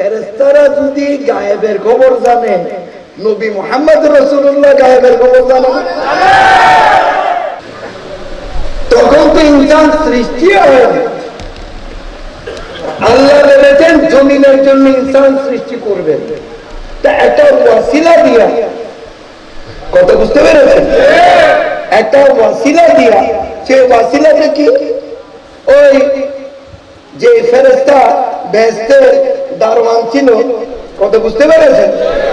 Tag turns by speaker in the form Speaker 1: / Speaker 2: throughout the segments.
Speaker 1: ফেরেস্তারা যদি গায়েবের খবর জানে, নবী মোহাম্মদ রসুল্লাহ গায়েবের খবর জানে? তখন তো ইনসান সৃষ্টি হয়। আল্লাহ বলেছেন জমিনের জন্য ইনসান সৃষ্টি করবে। তা একটা ওয়াসিলা দিয়া। কত বুঝতে পেরেছেন? একটা ওয়াসিলা দিয়া। সে ওয়াসিলাটা কি? ওই যে ফেরেস্তা বেহেস্তের দারোয়ান ছিল। বুঝতে পেরেছেন?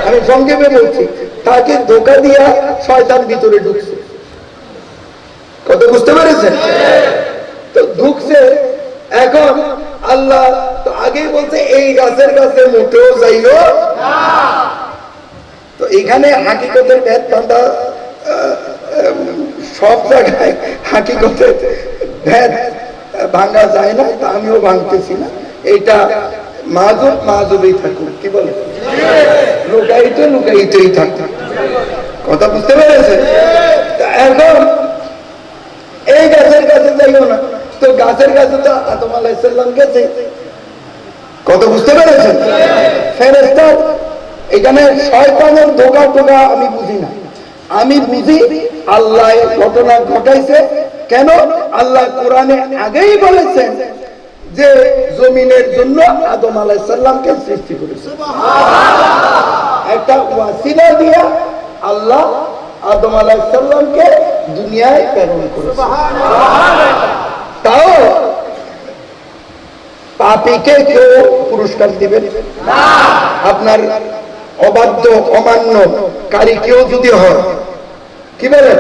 Speaker 1: আমি সংক্ষেপে বলছি, তাকে ধোকা দিয়া শয়তান ভিতরে ঢুকছে। বুঝতে পেরেছেন? তো ঢুকছে, এখন আল্লাহ তো আগেই বলছে, এই গাছের কাছে মোটেও তো এখানে হাকিকতের সব জায়গায় হাকিকতের ভেদ ভাঙা যায় না, তা আমিও ভাঙতেছি না। এইটা মাজব মাজবেই থাকুক, কি বলে? লুকাইতে লুকাইতেই থাকুক। কথা বুঝতে পেরেছে এখন এই গাছের কাছে যাইও না। তো গাছের কাছে তো আদম আলাইসাল্লাম গেছে। কত বুঝতে পেরেছেন? ফেরেস্তার এখানে শয়তানের ধোকা টোকা আমি বুঝি না। আমি বুঝি আল্লাহ ঘটনা ঘটাইছে। কেন? আল্লাহ কোরআনে আগেই বলেছেন যে জমিনের জন্য আদম আলাইসাল্লামকে সৃষ্টি করেছে। একটা ওয়াসিলা দিয়া আল্লাহ আদম আলাইসাল্লামকে দুনিয়ায় প্রেরণ করেছে। তাও পাপিকে কেউ পুরস্কার দিবেন আপনার অবাধ্য অমান্য কারি কেউ যদি হয় কি বলেন?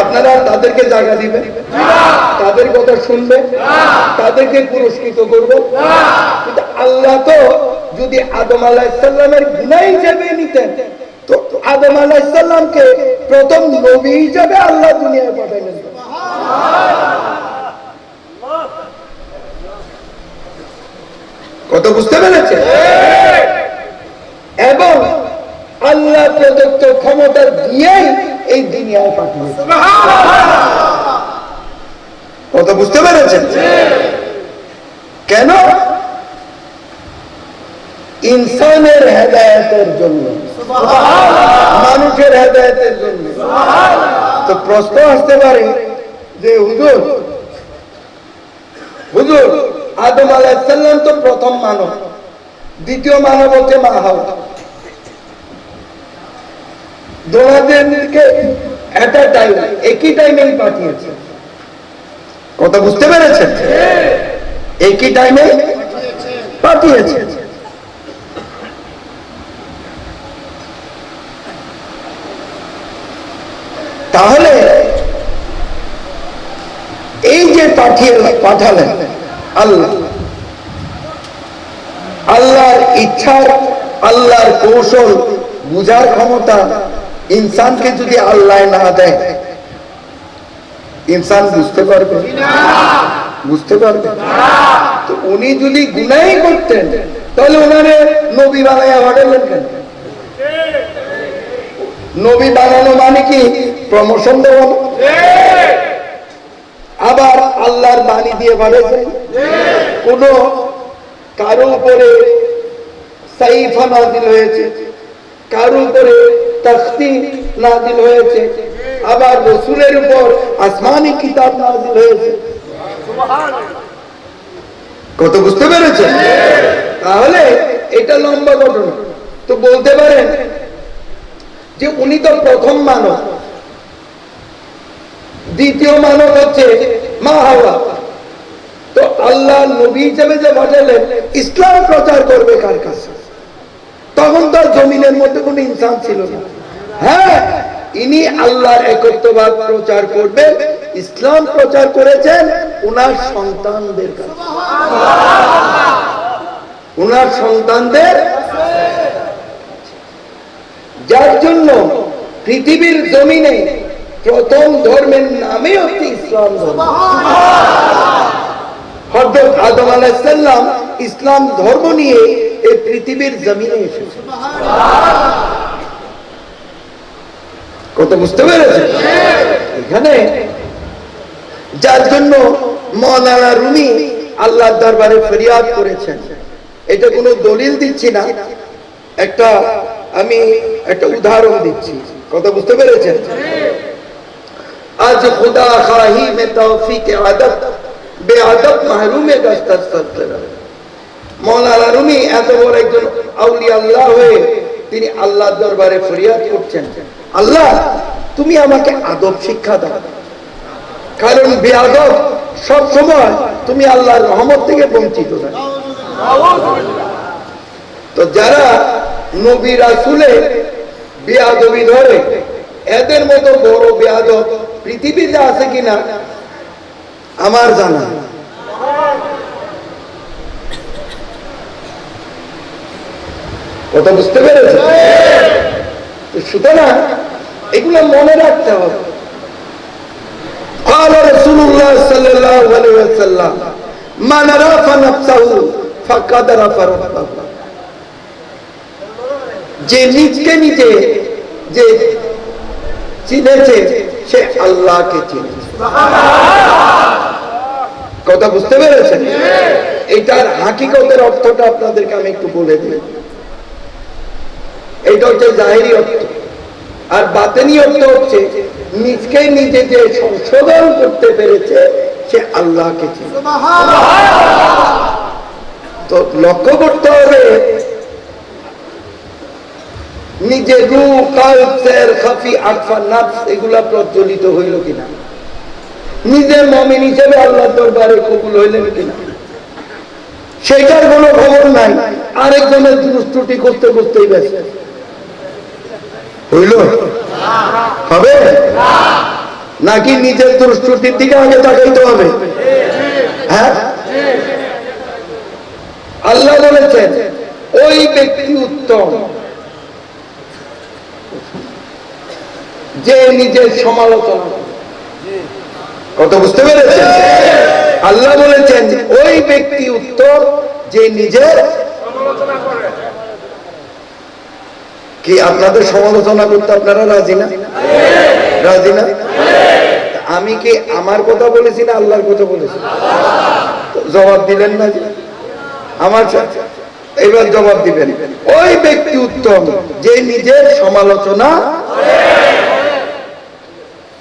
Speaker 1: আপনারা তাদেরকে জায়গা দিবেন? তাদের কথা শুনবে তাদেরকে পুরস্কৃত করব? কিন্তু আল্লাহ তো যদি আদম আলাহিসাল্লামের গুণা হিসেবে নিতেন তো আদম আলাহিসাল্লামকে প্রথম নবী হিসেবে আল্লাহ দুনিয়ায় পাঠাইলেন। কত বুঝতে পেরেছে এবং আল্লাহ প্রদত্ত ক্ষমতা দিয়েই এই দুনিয়ায় পাঠিয়েছে কত বুঝতে পেরেছেন? কেন? ইনসানের হেদায়তের জন্য। মানুষের হেদায়তের জন্য। তো প্রশ্ন আসতে পারে যে হুজুর হুজুর আদম আলাইসাল্লাম তো প্রথম মানব। দ্বিতীয় মানব হচ্ছে মা হাওয়া। কথা বুঝতে পেরেছেন? একই টাইমে পাঠিয়েছে। তাহলে এই যে পাঠিয়ে পাঠালেন আল্লাহ, আল্লাহর ইচ্ছার আল্লাহর কৌশল বুঝার ক্ষমতা ইনসানকে যদি আল্লাহ না দেয়, ইনসান বুঝতে পারবে? বুঝতে পারবে? তো উনি যদি গুনাই করতেন, তাহলে ওনারে নবী বানাইয়া পাঠালেন কেন? নবী বানানো মানে কি? প্রমোশন দেওয়া। আবার আল্লাহর বাণী দিয়ে পাঠাইছে কোন কারও উপরে সাইফা নাজিল হয়েছে। কারও উপরে তখতি নাজিল হয়েছে? আবার রসুলের উপর আসমানি কিতাব নাজিল হয়েছে। কত বুঝতে পেরেছেন? তাহলে এটা লম্বা ঘটনা। তো বলতে পারেন যে উনি তো প্রথম মানব। দ্বিতীয় মানব হচ্ছে মা হাওয়া। তো আল্লাহ নবী হিসেবে যে পাঠালেন, ইসলাম প্রচার করবে কার কাছে? তখন তো জমিনের মধ্যে কোনো ইনসান ছিল না। হ্যাঁ ইনি আল্লাহর একত্ববাদ প্রচার করবেন, ইসলাম প্রচার করেছেন উনার সন্তানদের কাছে। উনার সন্তানদের যার জন্য পৃথিবীর জমিনে প্রথম ধর্মের নামে হচ্ছে ইসলাম ধর্ম। হজরত আদম আলাইসাল্লাম ইসলাম ধর্ম নিয়ে এই পৃথিবীর জমিনে এসেছে। কত বুঝতে পেরেছে এখানে যার জন্য মৌলানা রুমি আল্লাহ দরবারে ফরিয়াদ করেছেন। এটা কোনো দলিল দিচ্ছি না। একটা আমি একটা উদাহরণ দিচ্ছি। কথা বুঝতে পেরেছেন? আজ খুদা খাহি মে তৌফিক আদব, বেআদব মাহরুমে গস্তার সরতরা মৌলানা রুমি এত বড় একজন আউলিয়া আল্লাহ হয়ে তিনি আল্লাহর দরবারে ফরিয়াদ করছেন। আল্লাহ, তুমি আমাকে আদব শিক্ষা দাও। কারণ বেআদব সব সময় তুমি আল্লাহর রহমত থেকে বঞ্চিত তো যারা নবী রাসুলে বেয়াদবি ধরে, এদের মতো বড় বেয়াদব পৃথিবীতে আছে কিনা? আমার জানা কথা বুঝতে পেরেছে তো সুতরাং এগুলো মনে রাখতে হবে قال رسول الله صلى الله عليه وسلم من رفع نفسه فقد رفع ربه যে নিজকে নিজে যে চিনেছে সে আল্লাহকে চিনেছে কথা বুঝতে পেরেছেন এটার হাকিকতের অর্থটা আপনাদেরকে আমি একটু বলে দিই এটা হচ্ছে জাহেরি অর্থ। আর বাতেনি অর্থ হচ্ছে নিজকে নিজে যে সংশোধন করতে পেরেছে সে আল্লাহকে তো লক্ষ্য করতে হবে নিজে রু কালসের খাফি আটফা নাফস এগুলা প্রজ্বলিত হইল কিনা? নিজে মমিন হিসেবে আল্লাহ দরবারে কবুল হইলেন কিনা? সেটার কোনো খবর নাই। আরেকজনের দুষ্টুটি করতে করতেই ব্যস্ত। হইল? হবে? নাকি নিজের দুষ্টুটির দিকে আগে তাকাইতে হবে? হ্যাঁ? আল্লাহ বলেছেন, ওই ব্যক্তি উত্তম। যে নিজের সমালোচনা করে। কত বুঝতে পেরেছেন? আল্লাহ বলেছেন, ওই ব্যক্তি উত্তর যে নিজের কি আপনাদের সমালোচনা করতে আপনারা রাজি না? রাজি না? আমি কি আমার কথা বলেছি না আল্লাহর কথা বলেছি? জবাব দিলেন না? আমার এবার জবাব দিবেন। ওই ব্যক্তি উত্তম, যে নিজের সমালোচনা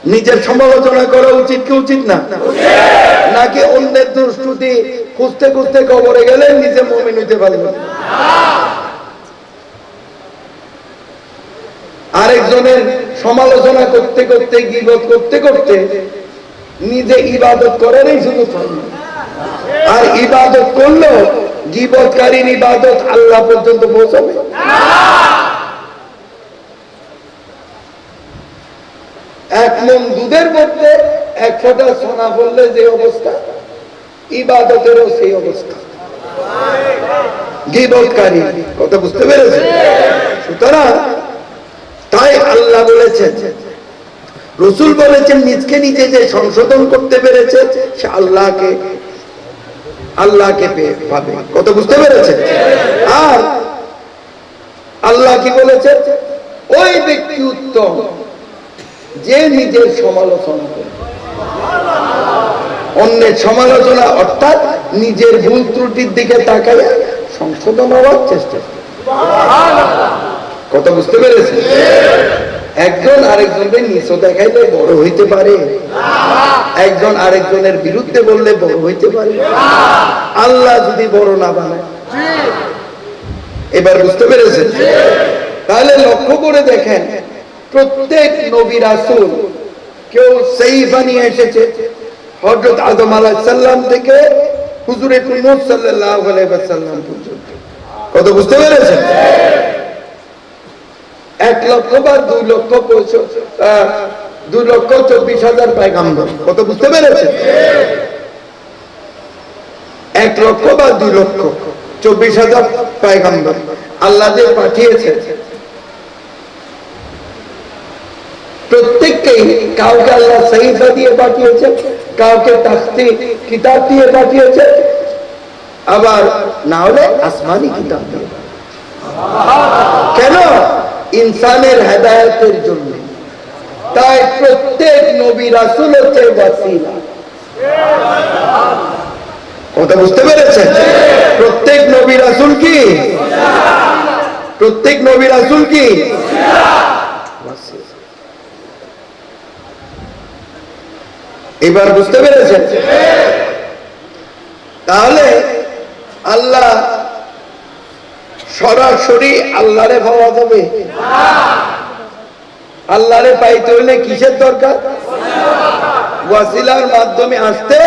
Speaker 1: নিজের সমালোচনা করা উচিত কি উচিত না? নাকি অন্যের দুষ্টি খুঁজতে খুঁজতে কবরে গেলে নিজে মমিন হইতে পারবেন আরেকজনের সমালোচনা করতে করতে, গিবত করতে করতে নিজে ইবাদত করারই শুধু আর ইবাদত করল গিবতকারীর ইবাদত আল্লাহ পর্যন্ত পৌঁছাবে। এক মন দুধের মধ্যে, এক ফোঁটা সোনা বললে যে অবস্থা, ইবাদতেরও সেই অবস্থা। গিবতকারী, কথা বুঝতে পেরেছে সুতরাং তাই আল্লাহ বলেছেন। রসুল বলেছেন, নিজকে নিজে যে সংশোধন করতে পেরেছে, সে আল্লাহকে আল্লাহকে পাবে। কত বুঝতে পেরেছে আর আল্লাহ কি বলেছে ওই ব্যক্তি উত্তম যে নিজের সমালোচনা করে। অন্যের সমালোচনা অর্থাৎ নিজের ভুল ত্রুটির দিকে তাকাইয়া সংশোধন হওয়ার চেষ্টা। কথা বুঝতে পেরেছে একজন আরেকজনকে নিচ দেখাইলে বড় হইতে পারে। একজন আরেকজনের বিরুদ্ধে বললে বড় হইতে পারে। আল্লাহ যদি বড় না বানায়। এবার বুঝতে পেরেছেন? তাহলে লক্ষ্য করে দেখেন, প্রত্যেক নবী রাসূল কেউ সেই বানিয়ে এসেছে। হযরত আদম আলাইহিস সালাম থেকে হুজুরে আলাইহি পর্যন্ত। কত বুঝতে পেরেছেন? এক লক্ষ বা দুই লক্ষ দুই লক্ষ চব্বিশ হাজার পায়গাম্বর। কত বুঝতে পেরেছেন? এক লক্ষ বা দুই লক্ষ চব্বিশ হাজার পায়গাম্বর। আল্লাহ যে পাঠিয়েছে প্রত্যেককেই কাউকে আল্লাহ সহিফা দিয়ে পাঠিয়েছে কাউকে তাস্তি কিতাব দিয়ে পাঠিয়েছে আবার না হলে আসমানি কিতাব দিয়ে। কেন? ইনসানের হেদায়তের জন্য। তাই প্রত্যেক নবী রাসুল হচ্ছে কথা বুঝতে পেরেছেন? প্রত্যেক নবী রাসুল কি? প্রত্যেক নবী রাসুল কি? এবার বুঝতে পেরেছেন? তাহলে আল্লাহ সরাসরি আল্লাহরে পাওয়া যাবে। আল্লাহরে পাইতে হলে কিসের দরকার? ওয়াসিলার মাধ্যমে আসতে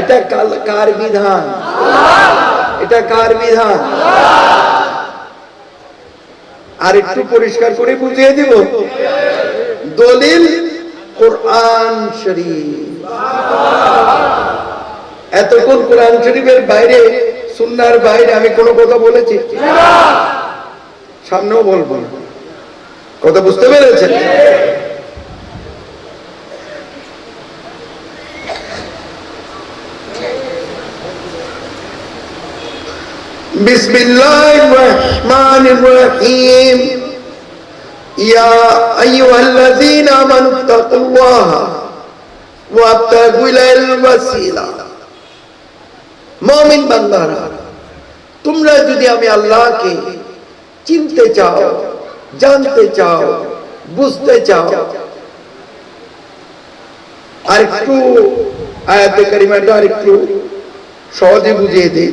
Speaker 1: এটা কার বিধান? এটা কার বিধান? আর একটু পরিষ্কার করে বুঝিয়ে দিব। দলিল কোরআন শরীফ। এতক্ষণ কোরআন শরীফের বাইরে সুন্নার বাইরে আমি কোনো কথা বলেছি সামনেও বলবো না কথা বুঝতে পেরেছেন بسم الله الرحمن الرحيم يا أيها الذين آمنوا اتقوا الله وابتغوا إليه الوسيلة মমিন বান্দারা তোমরা যদি আমি আল্লাহকে চিনতে চাও, জানতে চাও, বুঝতে চাও আর একটু আয়াতে কারিমাটা আর একটু সহজে বুঝিয়ে দিই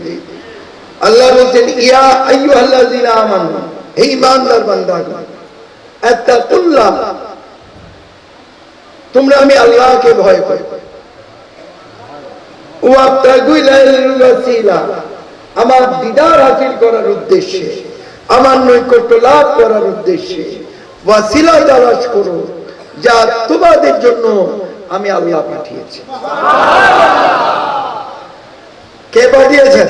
Speaker 1: আল্লাহ বলছেন, ইয়া আইয়ুহাল্লাযীনা আমানু হে ঈমানদার বান্দাগণ, আত্তাকুল্লাহ তোমরা আমি আল্লাহকে ভয় করো। ওয়াবতাগু ইলাইল ওয়াসিলা আমার দিদার হাসিল করার উদ্দেশ্যে, আমার নৈকট্য লাভ করার উদ্দেশ্যে ওয়াসিলা করো যা তোমাদের জন্য আমি আল্লাহ পাঠিয়েছি। কে পাঠিয়েছেন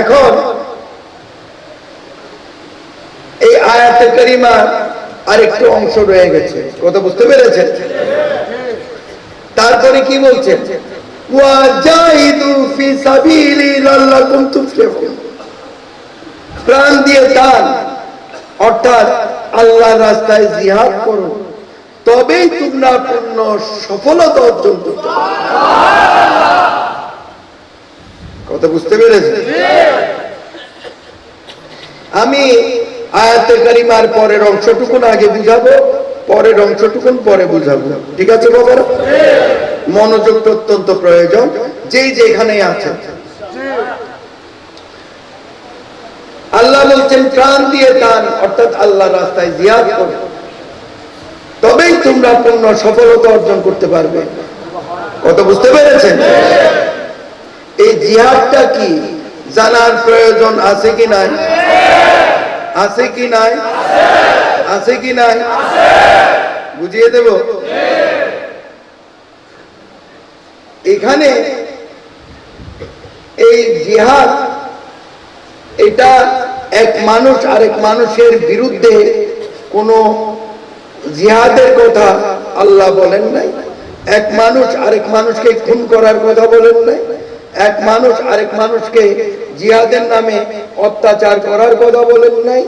Speaker 1: এখন এই আয়াতে করিমার আরেকটু অংশ রয়ে গেছে। কথা বুঝতে পেরেছেন? তারপরে কি তুফলিহুন। প্রাণ দিয়ে দান, অর্থাৎ আল্লাহর রাস্তায় জিহাদ করো। তবেই তোমরা পূর্ণ সফলতা অর্জন করতে কথা বুঝতে পেরেছি আমি আয়াতে কারিমার পরের অংশটুকুন আগে বুঝাবো। পরের অংশটুকুন পরে বুঝাবো। ঠিক আছে বাবারা? মনোযোগটা অত্যন্ত প্রয়োজন। যেই যেখানে আছে আল্লাহ বলছেন প্রাণ দিয়ে দান, অর্থাৎ আল্লাহ রাস্তায় জিয়াদ করো তবেই তোমরা পূর্ণ সফলতা অর্জন করতে পারবে। কত বুঝতে পেরেছেন? এই জিহাদটা কি? জানার প্রয়োজন আছে কি নাই? আছে কি নাই? আছে কি নাই? বুঝিয়ে দেব? এখানে এই জিহাদ, এটা এক মানুষ আরেক মানুষের বিরুদ্ধে কোনো জিহাদের কথা আল্লাহ বলেন নাই। এক মানুষ আরেক মানুষকে খুন করার কথা বলেন নাই। এক মানুষ আরেক মানুষকে জিহাদের নামে অত্যাচার করার কথা বলেন নাই।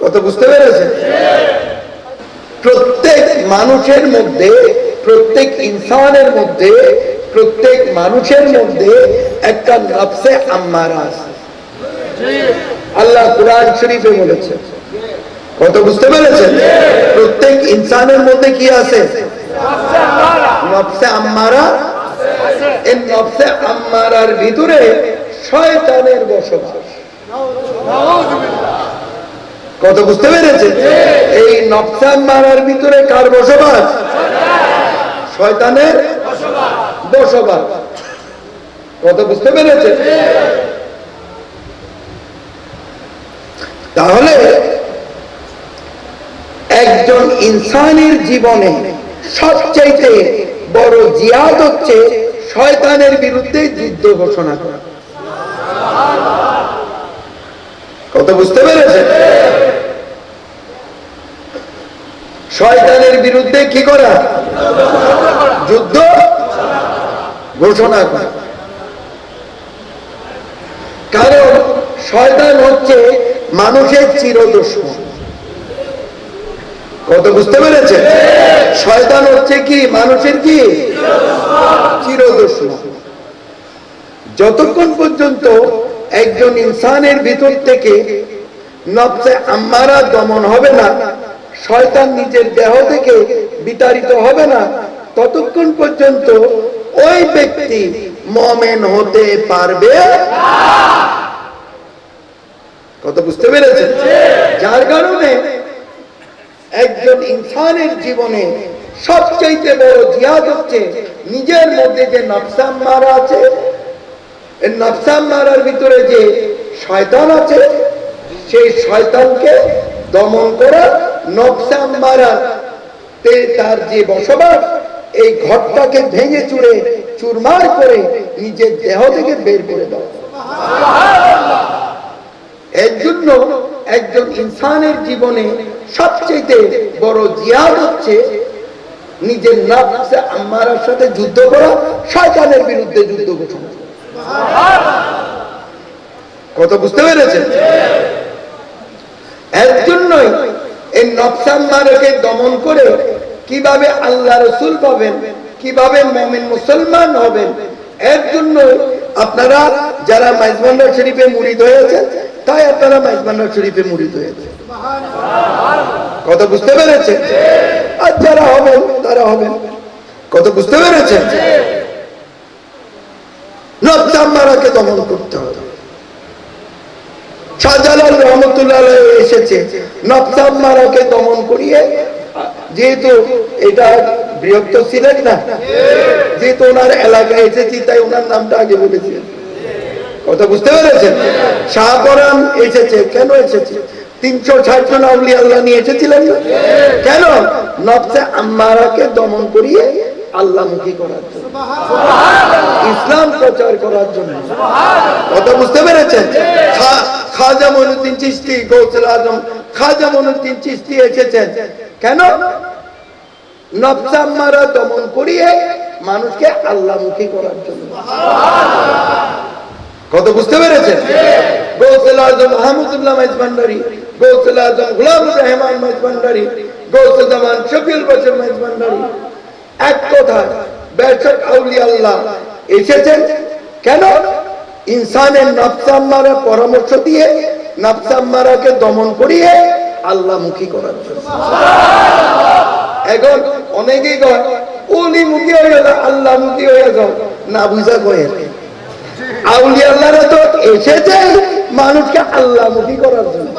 Speaker 1: কথা বুঝতে পেরেছেন? প্রত্যেক মানুষের মধ্যে, প্রত্যেক ইনসানের মধ্যে, প্রত্যেক মানুষের মধ্যে একটা নফসে আম্মারা আছে। আল্লাহ কোরআন শরীফে বলেছে। কত বুঝতে পেরেছেন? প্রত্যেক ইনসানের মধ্যে কি আছে? নফসে আম্মারা এই নফসে আম্মারার ভিতরে শয়তানের বসবাস। কত বুঝতে পেরেছে এই নকশান মারার ভিতরে কার বসবাস? শয়তানের বসবাস। কত বুঝতে পেরেছে তাহলে একজন ইনসানের জীবনে সবচাইতে বড় জিয়াদ হচ্ছে শয়তানের বিরুদ্ধে যুদ্ধ ঘোষণা করা। কত বুঝতে পেরেছে শয়তানের বিরুদ্ধে কি করা? যুদ্ধ? ঘোষণা করা। কারণ শয়তান হচ্ছে মানুষের চিরদুশ্মন কত বুঝতে পেরেছে শয়তান হচ্ছে কি? মানুষের কি? চিরদুশ্মন যতক্ষণ পর্যন্ত একজন ইনসানের ভিতর থেকে নবসে আম্মারা দমন হবে না শয়তান নিজের দেহ থেকে বিতাড়িত হবে না। ততক্ষণ পর্যন্ত ওই ব্যক্তি মমেন হতে পারবে কত বুঝতে পেরেছেন? যার কারণে একজন ইনসানের জীবনে সবচাইতে বড় জিয়াদ হচ্ছে নিজের মধ্যে যে নফসাম মারা আছে। নফসাম মারার ভিতরে যে শয়তান আছে, সেই শয়তানকে দমন করা নফসাম মারার তে তার যে বসবাস এই ঘরটাকে ভেঙে চুরে চুরমার করে নিজের দেহ থেকে বের করে দেওয়া এর জন্য একজন ইনসানের জীবনে সবচেয়ে বড় জিয়াদ হচ্ছে নিজের নাফসে আম্মারার সাথে যুদ্ধ করা শয়তানের বিরুদ্ধে যুদ্ধ ঘোষণা। কত বুঝতে পেরেছেন? এর জন্যই এই নফসাম্মারকে দমন করে কীভাবে আল্লাহ রসুল পাবেন, কীভাবে মমিন মুসলমান হবেন এর জন্য আপনারা যারা মাইজবান্ডার শরীফে মুড়িদ হয়েছেন তাই আপনারা মাইজবান্ডার শরীফে মুড়িদ হয়েছে। কত বুঝতে পেরেছেন? আর যারা হবেন, তারা হবেন। কত বুঝতে পেরেছেন? নফসাম্মারাকে দমন করতে হবে। শাহজালাল রহমতুল্লাহ এসেছে। নফসাম্মারাকে দমন করিয়ে যেহেতু এটা বৃহত্তর ছিলেন না যেহেতু ওনার এলাকায় এসেছি তাই ওনার নামটা আগে বলেছেন কথা বুঝতে পেরেছেন? এসেছে কেন এসেছে? তিনশো ষাট জন আউলি আল্লাহ নিয়ে এসেছিলেন না? কেন? নফসে আম্মারাকে দমন করিয়ে আল্লাহমুখী করার জন্য। ইসলাম প্রচার করার জন্য। কথা বুঝতে পেরেছেন? খাজা মনুদ্দিন চিস্তি গৌসুল আজম খাজা মনুদ্দিন চিস্তি এসেছেন কেন? নফসাম্মারা দমন করিয়ে মানুষকে আল্লাহমুখী করার জন্য। কত বুঝতে পেরেছেন? গৌসুল আজম আহমদুল্লাহ মাইজবান্ডারি গৌসুল আজম গুলামুর রহমান মাইজবান্ডারি গৌসুল জামান শফিউল বছর মাইজবান্ডারি এক কথা বেশক আউলি আল্লাহ এসেছেন। কেন? ইনসানের নফসাম্মারা পরামর্শ দিয়ে, নফসাম্মারাকে দমন করিয়ে আল্লাহমুখী করার জন্য। এখন অনেকেই কয় উনি মুখী হয়ে গেল আল্লাহ মুখী হয়ে যাও, না বুঝা কয়ে আউলি আল্লাহরা তো এসেছে মানুষকে আল্লাহমুখী করার জন্য।